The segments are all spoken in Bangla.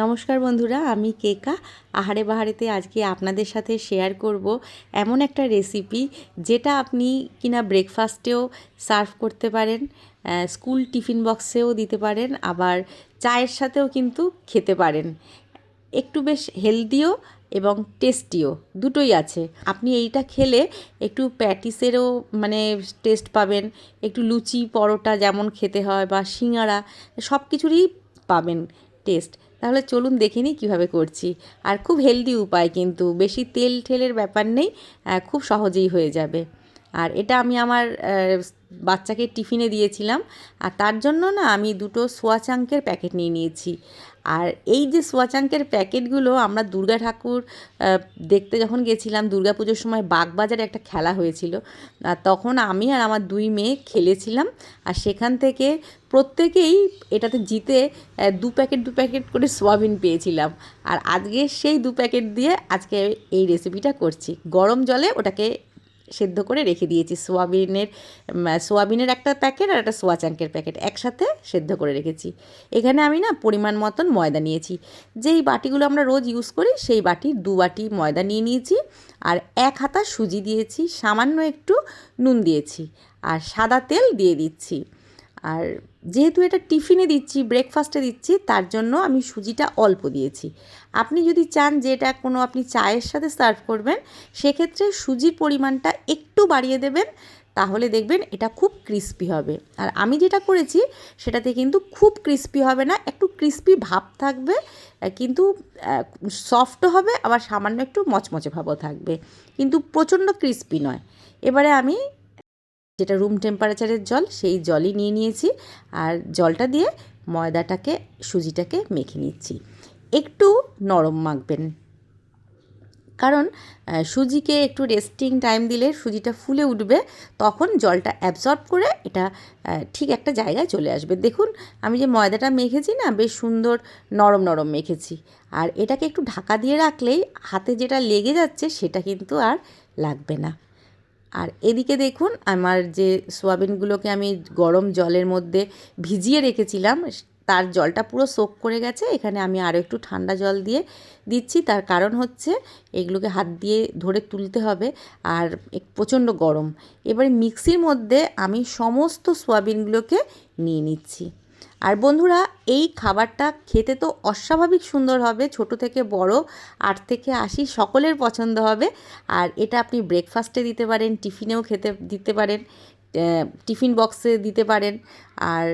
নমস্কার বন্ধুরা, আমি কেকা। আহারে বাহারেতে আজকে আপনাদের সাথে শেয়ার করব এমন একটা রেসিপি যেটা আপনি কিনা ব্রেকফাস্টেও সার্ভ করতে পারেন স্কুল টিফিন বক্সেও দিতে পারেন, আবার চায়ের সাথেও কিন্তু খেতে পারেন। একটু বেশ হেলদিও এবং টেস্টিও দুটোই আছে। আপনি এইটা খেলে একটু প্যাটিসেরও মানে টেস্ট পাবেন, একটু লুচি, পরোটা যেমন খেতে হয় বা সিঙাড়া সব কিছুরই পাবেন টেস্ট তাহলে চলুন দেখে নিই কীভাবে করছি। আর খুব হেলদি উপায় কিন্তু, বেশি তেল ঠেলের ব্যাপার নেই খুব সহজেই হয়ে যাবে। আর এটা আমি আমার বাচ্চাকে টিফিনে দিয়েছিলাম, আর তার জন্য না আমি দুটো সোয়া চাঙ্কের প্যাকেট নিয়ে নিয়েছি। আর এই যে সোয়া চাঙ্কের প্যাকেটগুলো, আমরা দুর্গা ঠাকুর দেখতে যখন গেছিলাম, দুর্গা পুজোর সময় বাগবাজারে একটা খেলা হয়েছিল। আর তখন আমি আর আমার দুই মেয়ে খেলেছিলাম। আর সেখান থেকে প্রত্যেকেই এটাতে জিতে দু প্যাকেট দু প্যাকেট করে সোয়াবিন পেয়েছিলাম। আর আজকে সেই দু প্যাকেট দিয়ে আজকে এই রেসিপিটা করছি। গরম জলে ওটাকে সেদ্ধ করে রেখে দিয়েছি। সোয়াবিনের সোয়াবিনের একটা প্যাকেট আর একটা সোয়া চাঙ্কের প্যাকেট একসাথে সেদ্ধ করে রেখেছি। এখানে আমি না পরিমাণ মতন ময়দা নিয়েছি। যেই বাটিগুলো আমরা রোজ ইউজ করি, সেই বাটি দু বাটি ময়দা নিয়ে নিয়েছি আর এক হাতা সুজি দিয়েছি, সামান্য একটু নুন দিয়েছি আর সাদা তেল দিয়ে দিচ্ছি। আর যেহেতু এটা টিফিনে দিচ্ছি ব্রেকফাস্টে দিচ্ছি, তার জন্য আমি সুজিটা অল্প দিয়েছি। আপনি যদি চান যে এটা কোনো আপনি চায়ের সাথে সার্ভ করবেন, সেক্ষেত্রে সুজির পরিমাণটা একটু বাড়িয়ে দেবেন, তাহলে দেখবেন এটা খুব ক্রিস্পি হবে। আর আমি যেটা করেছি, সেটাতে কিন্তু খুব ক্রিস্পি হবে না, একটু ক্রিস্পি ভাব থাকবে, কিন্তু সফটও হবে, আবার সামান্য একটু মচমচে ভাবও থাকবে। কিন্তু প্রচণ্ড ক্রিস্পি নয়। এবারে আমি যেটা রুম টেম্পারেচারের জল, সেই জলই নিয়ে নিয়েছি আর জলটা দিয়ে ময়দাটাকে, সুজিটাকে মেখে নিচ্ছি। একটু নরম মাখবেন। কারণ সুজিকে একটু রেস্টিং টাইম দিলে সুজিটা ফুলে উঠবে, তখন জলটা অ্যাবজর্ব করে এটা ঠিক একটা জায়গায় চলে আসবে। দেখুন, আমি যে ময়দাটা মেখেছি না, বেশ সুন্দর নরম নরম মেখেছি। আর এটাকে একটু ঢাকা দিয়ে রাখলেই হাতে যেটা লেগে যাচ্ছে, সেটা কিন্তু আর লাগবে না। আর এদিকে দেখুন, আমার যে সোয়াবিনগুলোকে আমি গরম জলের মধ্যে ভিজিয়ে রেখেছিলাম, তার জলটা পুরো সোক করে গেছে। এখানে আমি আরও একটু ঠান্ডা জল দিয়ে দিচ্ছি। তার কারণ হচ্ছে, এগুলোকে হাত দিয়ে ধরে তুলতে হবে আর প্রচণ্ড গরম। এবারে মিক্সির মধ্যে আমি সমস্ত সোয়াবিনগুলোকে নিয়ে নিচ্ছি। আর বন্ধুরা, এই খাবারটা খেতে তো অস্বাভাবিক সুন্দর হবে, ছোট থেকে বড়, আট থেকে আশি সকলের পছন্দ হবে। আর এটা আপনি ব্রেকফাস্টে দিতে পারেন, টিফিনেও খেতে, দিতে পারেন টিফিন বক্সে দিতে পারেন, আর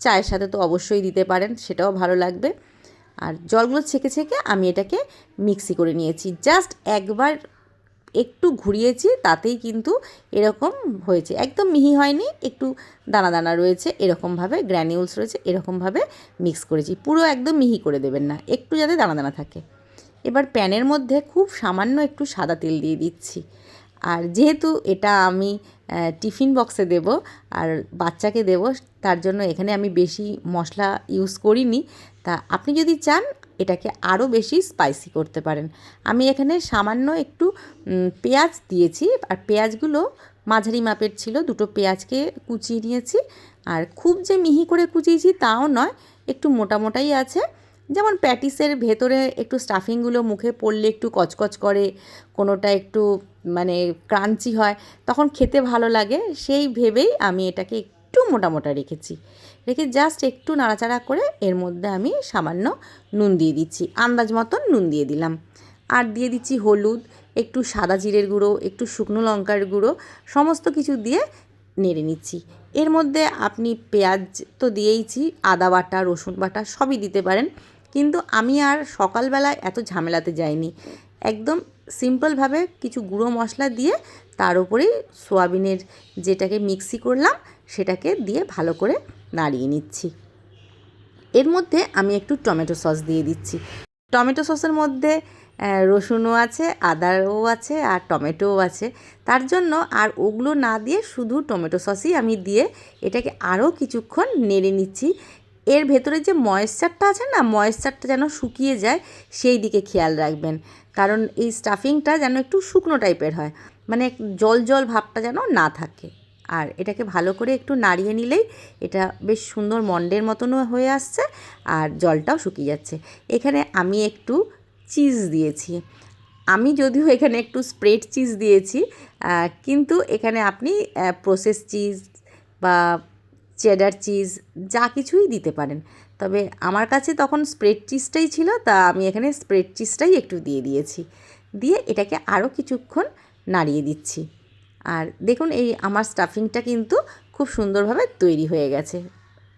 চায়ের সাথে তো অবশ্যই দিতে পারেন, সেটাও ভালো লাগবে। আর জলগুলো ছেঁকে ছেঁকে আমি এটাকে মিক্সি করে নিয়েছি। জাস্ট একবার একটু ঘুরিয়েছি, তাতেই কিন্তু এরকম হয়েছে। একদম মিহি হয়নি, একটু দানা দানা রয়েছে, এরকমভাবে গ্র্যানিউলস রয়েছে, এরকমভাবে মিক্স করেছি। পুরো একদম মিহি করে দেবেন না, একটু যাতে দানা দানা থাকে। এবার প্যানের মধ্যে খুব সামান্য একটু সাদা তেল দিয়ে দিচ্ছি। আর যেহেতু এটা আমি টিফিন বক্সে দেব আর বাচ্চাকে দেব, তার জন্য এখানে আমি বেশি মশলা ইউজ করিনি। তা আপনি যদি চান এটাকে আরও বেশি স্পাইসি করতে পারেন। আমি এখানে সামান্য একটু পেঁয়াজ দিয়েছি আর পেঁয়াজগুলো মাঝারি মাপের ছিল, দুটো পেঁয়াজকে কুচিয়ে নিয়েছি। আর খুব যে মিহি করে কুচিয়েছি তাও নয়, একটু মোটা মোটাই আছে। যেমন প্যাটিসের ভেতরে একটু স্টাফিংগুলো মুখে পড়লে একটু কচকচ করে, কোনোটা একটু মানে ক্রাঞ্চি হয়, তখন খেতে ভালো লাগে। সেই ভেবেই আমি এটাকে একটু মোটা মোটা রেখেছি। রেখে জাস্ট একটু নাড়াচাড়া করে এর মধ্যে আমি সামান্য নুন দিয়ে দিচ্ছি। আন্দাজ মতন নুন দিয়ে দিলাম। আর দিয়ে দিচ্ছি হলুদ, একটু সাদা জিরের গুঁড়ো, একটু শুকনো লঙ্কার গুঁড়ো, সমস্ত কিছু দিয়ে নেড়ে নিচ্ছি। এর মধ্যে আপনি পেঁয়াজ তো দিয়েইছি, আদা বাটা, রসুন বাটা সবই দিতে পারেন। কিন্তু আমি আর সকালবেলায় এত ঝামেলাতে যাইনি। একদম সিম্পলভাবে কিছু গুঁড়ো মশলা দিয়ে তার উপরেই সোয়াবিনের যেটাকে মিক্সি করলাম, সেটাকে দিয়ে ভালো করে নাড়িয়ে নিচ্ছি। এর মধ্যে আমি একটু টমেটো সস দিয়ে দিচ্ছি। টমেটো সসের মধ্যে রসুনও আছে, আদাও আছে আর টমেটোও আছে। তার জন্য আর ওগুলো না দিয়ে শুধু টমেটো সসই আমি দিয়ে এটাকে আরও কিছুক্ষণ নেড়ে নিচ্ছি। এর ভেতরে যে ময়েশ্চারটা আছে না, ময়েশ্চারটা যেন শুকিয়ে যায়, সেই দিকে খেয়াল রাখবেন। কারণ এই স্টাফিংটা যেন একটু শুকনো টাইপের হয়। মানে জল জল ভাবটা যেন না থাকে। আর এটাকে ভালো করে একটু নাড়িয়ে নিলেই এটা বেশ সুন্দর মন্ডের মতনও হয়ে আসছে আর জলটাও শুকিয়ে যাচ্ছে। এখানে আমি একটু চিজ দিয়েছি। আমি যদিও এখানে একটু স্প্রেড চিজ দিয়েছি কিন্তু এখানে আপনি প্রসেস চিজ বা চেডার চিজ যা কিছুই দিতে পারেন। তবে আমার কাছে তখন স্প্রেড চিজটাই ছিল, তা আমি এখানে স্প্রেড চিজটাই একটু দিয়ে দিয়েছি। দিয়ে এটাকে আরও কিছুক্ষণ নাড়িয়ে দিচ্ছি। আর দেখুন এই আমার স্টাফিংটা কিন্তু খুব সুন্দরভাবে তৈরি হয়ে গেছে।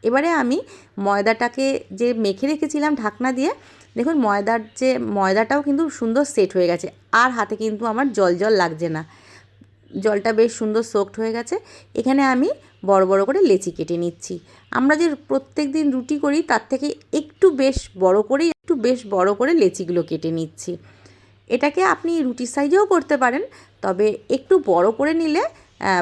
এবারে আমি ময়দাটাকে যে মেখে রেখেছিলাম ঢাকনা দিয়ে, দেখুন ময়দার যে, ময়দাটাও কিন্তু সুন্দর সেট হয়ে গেছে। আর হাতে কিন্তু আমার জল জল লাগছে না। জলটা বেশ সুন্দর সোকড হয়ে গেছে। এখানে আমি বড় বড় করে লেচি কেটে নিচ্ছি। আমরা যে প্রত্যেক দিন রুটি করি, তার থেকে একটু বেশ বড় করে একটু বেশ বড় করে লেচিগুলো কেটে নিচ্ছি। এটাকে আপনি রুটির সাইজেও করতে পারেন। তবে একটু বড় করে নিলে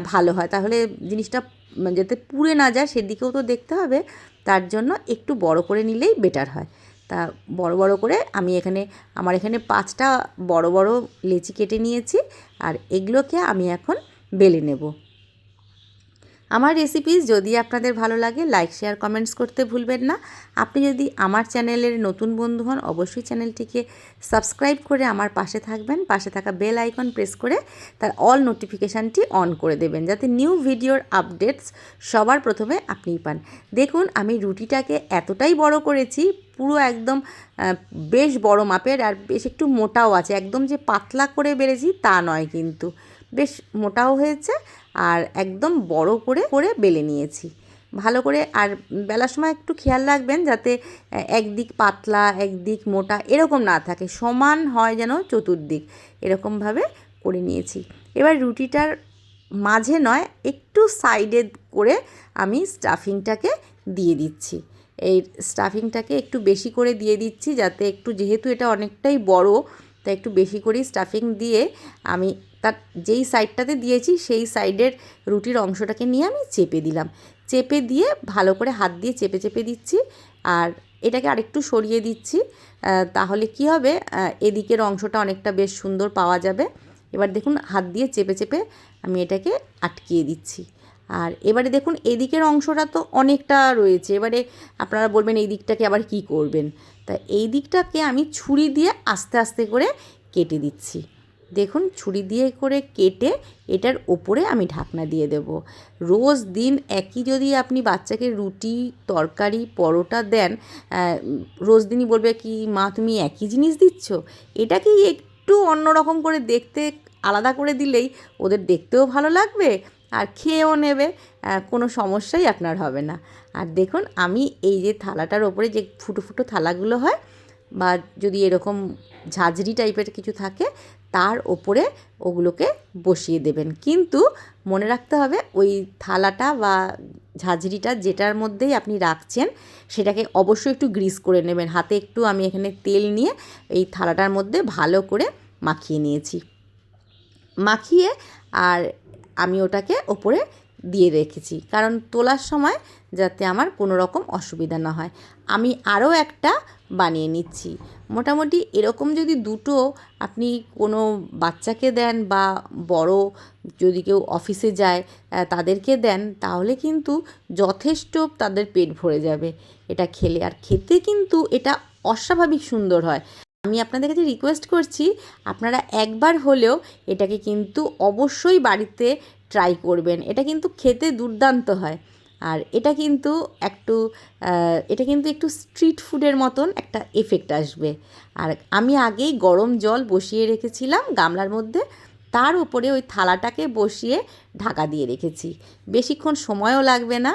ভালো হয়। তাহলে জিনিসটা উম, যাতে পুড়ে না যায় সেদিকেও তো দেখতে হবে তার জন্য একটু বড় করে নিলেই বেটার হয়। তা বড় বড় করে আমি এখানে আমার এখানে পাঁচটা বড় বড় লেচি কেটে নিয়েছি আর এগুলোকে আমি এখন বেলে নেব। আমার রেসিপিস যদি আপনাদের ভালো লাগে লাইক শেয়ার কমেন্টস করতে ভুলবেন না। আপনি যদি আমার চ্যানেলের নতুন বন্ধু হন, অবশ্যই চ্যানেলটিকে সাবস্ক্রাইব করে আমার পাশে থাকবেন। পাশে থাকা বেল আইকন প্রেস করে তার অল নোটিফিকেশানটি অন করে দেবেন, যাতে নিউ ভিডিওর আপডেটস সবার প্রথমে আপনিই পান। দেখুন, আমি রুটিটাকে এতটাই বড় করেছি, পুরো একদম বেশ বড় মাপের আর বেশ একটু মোটাও আছে। একদম যে পাতলা করে বেড়েছি তা নয় কিন্তু। বেশ মোটাও হয়েছে আর একদম বড় করে করে বেলে নিয়েছি। ভালো করে আর বেলার সময় একটু খেয়াল রাখবেন যাতে একদিক পাতলা, একদিক মোটা এরকম না থাকে। সমান হয় যেন চতুর্দিক এরকমভাবে করে নিয়েছি। এবার রুটিটার মাঝে নয়, একটু সাইডে করে আমি স্টাফিংটাকে দিয়ে দিচ্ছি। এই স্টাফিংটাকে একটু বেশি করে দিয়ে দিচ্ছি যাতে একটু যেহেতু এটা অনেকটাই বড় তাই একটু বেশি করেই স্টাফিং দিয়ে আমি তার যেই সাইডটাতে দিয়েছি, সেই সাইডের রুটির অংশটাকে নিয়ে আমি চেপে দিলাম। চেপে দিয়ে ভালো করে হাত দিয়ে চেপে চেপে দিচ্ছি আর এটাকে আরেকটু সরিয়ে দিচ্ছি। তাহলে কি হবে? এদিকের অংশটা অনেকটা বেশ সুন্দর পাওয়া যাবে। এবার দেখুন, হাত দিয়ে চেপে চেপে আমি এটাকে আটকিয়ে দিচ্ছি। আর এবারে দেখুন, এদিকের অংশটা তো অনেকটা রয়েছে। এবারে আপনারা বলবেন, এই দিকটাকে আবার কি করবেন? তা এই দিকটাকে আমি ছুরি দিয়ে আস্তে আস্তে করে কেটে দিচ্ছি। দেখুন, ছুরি দিয়ে করে কেটে এটার ওপরে আমি ঢাকনা দিয়ে দেব। রোজ দিন একই যদি আপনি বাচ্চাকে রুটি, তরকারি, পরোটা দেন রোজ দিনই বলবে কি, মা, তুমি একই জিনিস দিচ্ছ? এটাকেই একটু অন্যরকম করে দেখতে আলাদা করে দিলেই ওদের দেখতেও ভালো লাগবে আর খেয়েও নেবে কোনো সমস্যাই আপনার হবে না। আর দেখুন, আমি এই যে থালাটার ওপরে যে ফুটো ফুটো থালাগুলো হয়, বা যদি এরকম ঝাঁঝরি টাইপের কিছু থাকে, তার ওপরে ওগুলোকে বসিয়ে দেবেন। কিন্তু মনে রাখতে হবে, ওই থালাটা বা ঝাঁঝরিটা যেটার মধ্যেই আপনি রাখছেন, সেটাকে অবশ্যই একটু গ্রিস করে নেবেন। হাতে একটু আমি এখানে তেল নিয়ে এই থালাটার মধ্যে ভালো করে মাখিয়ে নিয়েছি। মাখিয়ে আর আমি ওটাকে ওপরে দিয়ে রেখেছি। কারণ তোলার সময় যাতে আমার কোনো রকম অসুবিধা না হয়। আমি আরও একটা বানিয়ে নিচ্ছি। মোটামুটি এরকম যদি দুটো আপনি কোনো বাচ্চাকে দেন বা বড় যদি কেউ অফিসে যায় তাদেরকে দেন, তাহলে কিন্তু যথেষ্ট তাদের পেট ভরে যাবে এটা খেলে। আর খেতে কিন্তু এটা অস্বাভাবিক সুন্দর হয়। আমি আপনাদের কাছে রিকোয়েস্ট করছি, আপনারা একবার হলেও এটাকে কিন্তু অবশ্যই বাড়িতে ট্রাই করবেন। এটা কিন্তু খেতে দুর্দান্ত হয়। আর এটা কিন্তু একটু এটা কিন্তু একটু স্ট্রিট ফুডের মতন একটা এফেক্ট আসবে। আর আমি আগেই গরম জল বসিয়ে রেখেছিলাম গামলার মধ্যে। তার উপরে ওই থালাটাকে বসিয়ে ঢাকা দিয়ে রেখেছি। বেশিক্ষণ সময়ও লাগবে না।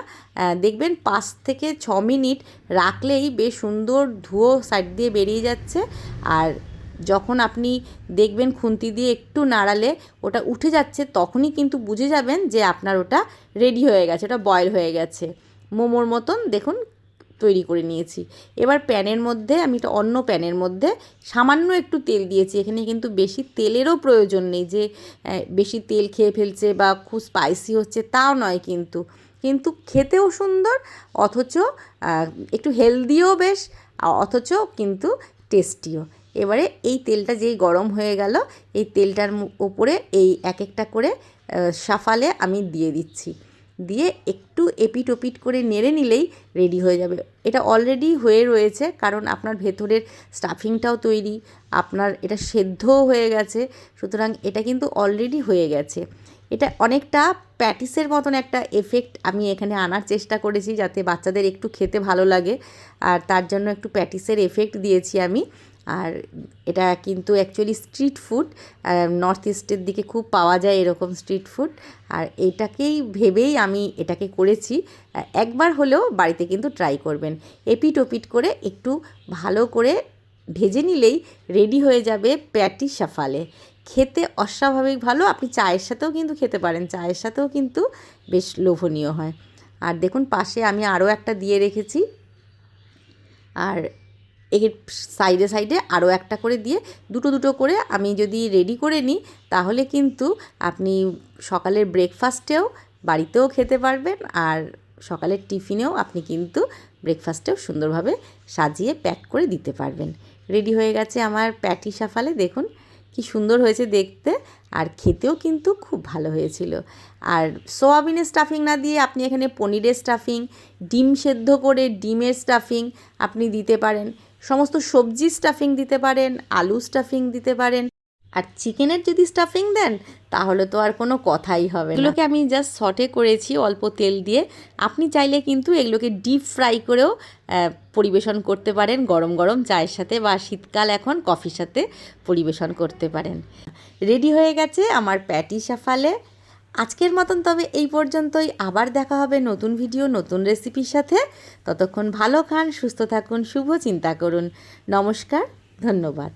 দেখবেন পাঁচ থেকে ছ মিনিট রাখলেই বেশ সুন্দর ধুয়ো সাইড দিয়ে বেরিয়ে যাচ্ছে। আর যখন আপনি দেখবেন খুন্তি দিয়ে একটু নাড়ালে ওটা উঠে যাচ্ছে, তখনই কিন্তু বুঝে যাবেন যে আপনার ওটা রেডি হয়ে গেছে, ওটা বয়েল হয়ে গেছে। মোমোর মতন দেখুন তৈরি করে নিয়েছি। এবার প্যানের মধ্যে, আমি এটা অন্য প্যানের মধ্যে সামান্য একটু তেল দিয়েছি। এখানে কিন্তু বেশি তেলেরও প্রয়োজন নেই যে বেশি তেল খেয়ে ফেলছে বা খুব স্পাইসি হচ্ছে তাও নয় কিন্তু। কিন্তু খেতেও সুন্দর, অথচ একটু হেলদিও বেশ অথচ কিন্তু টেস্টিও এবারে এই তেলটা যেই গরম হয়ে গেল, এই তেলটার ওপরে এই এক একটা করে সাফালে আমি দিয়ে দিচ্ছি। দিয়ে একটু এপিট ওপিট করে নেড়ে নিলেই রেডি হয়ে যাবে। এটা অলরেডি হয়ে রয়েছে, কারণ আপনার ভেতরের স্টাফিংটাও তৈরি, আপনার এটা সেদ্ধও হয়ে গেছে, সুতরাং এটা কিন্তু অলরেডি হয়ে গেছে। এটা অনেকটা প্যাটিসের মতন একটা এফেক্ট আমি এখানে আনার চেষ্টা করেছি, যাতে বাচ্চাদের একটু খেতে ভালো লাগে, আর তার জন্য একটু প্যাটিসের এফেক্ট দিয়েছি আমি। আর এটা কিন্তু অ্যাকচুয়ালি স্ট্রিট ফুড নর্থ ইস্টের দিকে খুব পাওয়া যায় এরকম স্ট্রিট ফুড আর এটাকেই ভেবেই আমি এটাকে করেছি। একবার হলেও বাড়িতে কিন্তু ট্রাই করবেন। এপিট ওপিট করে একটু ভালো করে ভেজে নিলেই রেডি হয়ে যাবে প্যাটি সাফালে খেতে অস্বাভাবিক ভালো, আপনি চায়ের সাথেও কিন্তু খেতে পারেন, চায়ের সাথেও কিন্তু বেশ লোভনীয় হয়। আর দেখুন, পাশে আমি আরও একটা দিয়ে রেখেছি। আর এর সাইডে সাইডে আরও একটা করে দিয়ে দুটো দুটো করে আমি যদি রেডি করে নিই, তাহলে কিন্তু আপনি সকালের ব্রেকফাস্টেও বাড়িতেও খেতে পারবেন আর সকালের টিফিনেও আপনি কিন্তু ব্রেকফাস্টেও সুন্দরভাবে সাজিয়ে প্যাক করে দিতে পারবেন। রেডি হয়ে গেছে আমার প্যাটি সাফালে, দেখুন কি সুন্দর হয়েছে দেখতে আর খেতেও কিন্তু খুব ভালো হয়েছিল। আর সোয়াবিনের স্টাফিং না দিয়ে আপনি এখানে পনিরের স্টাফিং ডিম সেদ্ধ করে ডিমের স্টাফিং আপনি দিতে পারেন। সমস্ত সবজি স্টাফিং দিতে পারেন, আলু স্টাফিং দিতে পারেন। আর চিকেনের যদি স্টাফিং দেন, তাহলে তো আর কোনো কথাই হবে এগুলোকে আমি জাস্ট সটে করেছি, অল্প তেল দিয়ে। আপনি চাইলে কিন্তু এগুলোকে ডিপ ফ্রাই করেও পরিবেশন করতে পারেন। গরম গরম চায়ের সাথে বা শীতকাল এখন কফির সাথে পরিবেশন করতে পারেন। রেডি হয়ে গেছে আমার প্যাটি সাফালে আজকের মতন তবে এই পর্যন্তই। আবার দেখা হবে নতুন ভিডিও, নতুন রেসিপির সাথে। ততক্ষণ ভালো খান, সুস্থ থাকুন, শুভ চিন্তা করুন। নমস্কার, ধন্যবাদ।